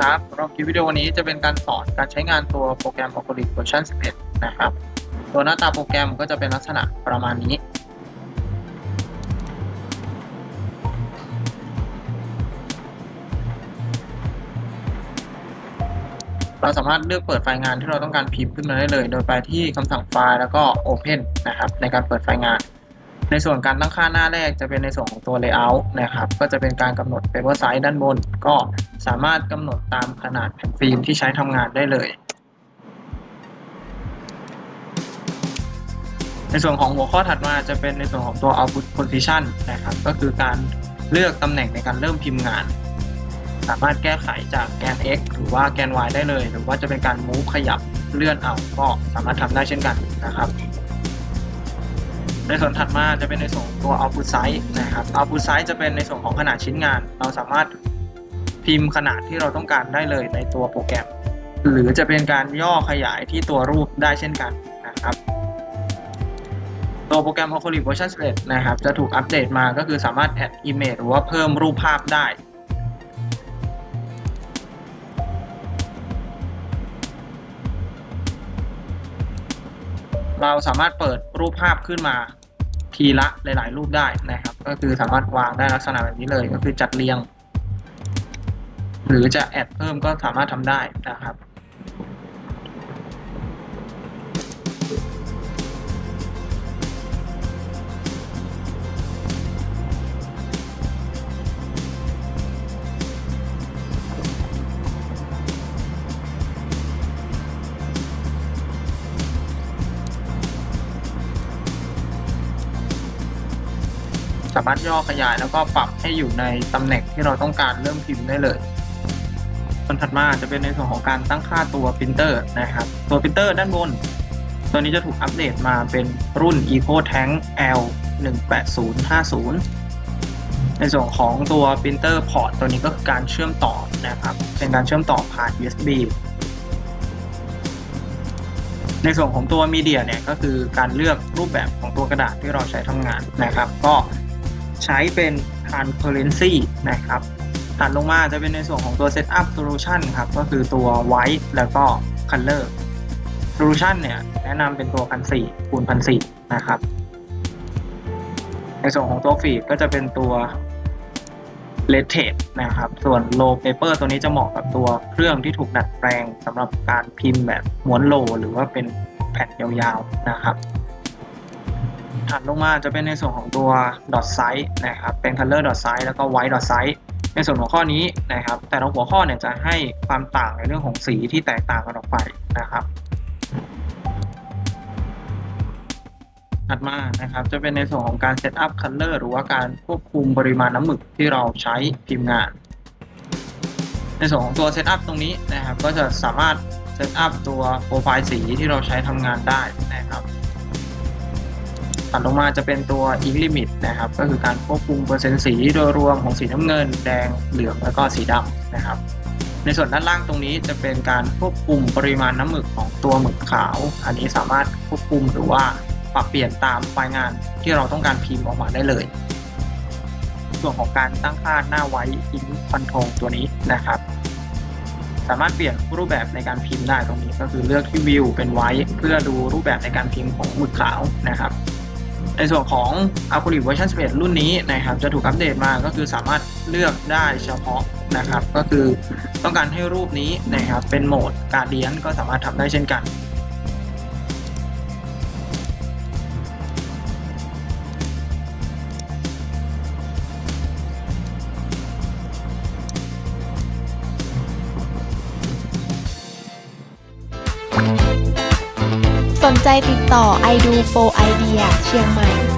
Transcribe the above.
ครับสำหรับคลิปวิดีโอนี้จะเป็นการสอนการใช้งานตัวโปรแกรม Oculus Version 11 นะครับ ตัวหน้าตาโปรแกรมก็จะเป็นลักษณะประมาณนี้ เราสามารถเลือกเปิดไฟล์งานที่เราต้องการพิมพ์ขึ้นมาได้เลย โดยไปที่คำสั่งไฟล์แล้วก็ Open นะครับในการเปิดไฟล์งาน ในส่วนการตั้งค่าหน้าแรกจะเป็นในส่วนของตัว Layout นะครับ ก็จะเป็นการกำหนด Paper Size ด้านบน ก็สามารถกำหนดตามขนาดแผ่นฟิล์มที่ใช้ทำงานได้เลย ในส่วนของหัวข้อถัดมาจะเป็นในส่วนของตัว Output Position นะครับ ก็คือการเลือกตำแหน่งในการเริ่มพิมพ์งาน สามารถแก้ไขจากแกน x หรือว่าแกน y ได้เลย หรือว่าจะเป็นการ move ขยับเลื่อนเอาก็สามารถทำได้เช่นกันนะครับ ในส่วนถัดมาจะเป็นในส่วนตัว output size นะครับ output size จะเป็นในส่วนของขนาดชิ้นงาน เราสามารถพิมพ์ขนาดที่เราต้องการได้เลยในตัวโปรแกรม หรือจะเป็นการย่อขยายที่ตัวรูปได้เช่นกันนะครับตัวโปรแกรม Oculus Version 11 นะครับ จะถูกอัปเดตมาก็คือสามารถ add image หรือว่าเพิ่มรูปภาพได้ เราสามารถเปิดรูปภาพขึ้นมาทีละหลาย ๆ รูปได้นะครับ ก็คือสามารถวางได้ลักษณะแบบนี้เลยก็คือจัดเรียง หรือจะแอดเพิ่มก็สามารถทำได้นะครับ สามารถย่อขยายแล้วก็ปรับให้อยู่ในตำแหน่งที่เราต้องการเริ่มพิมพ์ได้เลยส่วนถัดมาจะเป็นในส่วนของการตั้งค่าตัวปรินเตอร์นะครับ ตัวปรินเตอร์ด้านบน ตัวนี้จะถูกอัปเดตมาเป็นรุ่น Eco Tank L 18050 ในส่วนของตัวปรินเตอร์พอร์ตตัวนี้ก็คือการเชื่อมต่อนะครับ เป็นการเชื่อมต่อผ่าน USB ในส่วนของตัวมีเดียเนี่ยก็คือการเลือกรูปแบบของตัวกระดาษที่เราใช้ทำงานนะครับ ก็ ใช้เป็น transparency นะครับถัดลงมาจะเป็นในส่วนของตัว setup solution ครับ ก็คือตัว white แล้วก็ color solution เนี่ยแนะนำเป็นตัวพันสี่คูณพันสี่นะครับ ในส่วนของตัว feed ก็จะเป็นตัว l e t a p e นะครับ ส่วน low paper ตัวนี้จะเหมาะกับตัวเครื่องที่ถูกดัดแปลงสำหรับการพิมพ์แบบม้วนโลหรือว่าเป็นแผ่นยาวๆนะครับ ถัดลงมาจะเป็นในส่วนของตัว dot size นะครับเป็น color dot size แล้วก็ white dot size ในส่วนหัวข้อนี้นะครับ แต่ละหัวข้อเนี่ยจะให้ความต่างในเรื่องของสีที่แตกต่างกันออกไปนะครับถัดมานะครับจะเป็นในส่วนของการ set up color หรือว่าการควบคุมปริมาณน้ำหมึกที่เราใช้พิมพ์งาน ในส่วนของตัว set up ตรงนี้นะครับ ก็จะสามารถ set up ตัวโปรไฟล์สีที่เราใช้ทำงานได้นะครับ ถัดลงมาจะเป็นตัว ink limit นะครับ ก็คือการควบคุมเปอร์เซ็นต์สีโดยรวมของสีน้ำเงิน แดงเหลืองแล้วก็สีดำนะครับ ในส่วนด้านล่างตรงนี้จะเป็นการควบคุมปริมาณน้ำหมึกของตัวหมึกขาว อันนี้สามารถควบคุมหรือว่าปรับเปลี่ยนตามไฟล์งานที่เราต้องการพิมพ์ออกมาได้เลย ส่วนของการตั้งค่าหน้าไว้ ink control ตัวนี้นะครับสามารถเปลี่ยนรูปแบบในการพิมพ์ได้ตรงนี้ก็คือเลือกที่วิวเป็นไว้ เพื่อดูรูปแบบในการพิมพ์ของหมึกขาวนะครับ ในส่วนของ Acrylic Version 11 รุ่นนี้นะครับจะถูกอัปเดตมาก็คือสามารถเลือกได้เฉพาะนะครับ ก็คือต้องการให้รูปนี้นะครับเป็นโหมดการเดียนก็สามารถทำได้เช่นกัน ใจติดต่อไอดูโฟไอเดียเชียงใหม่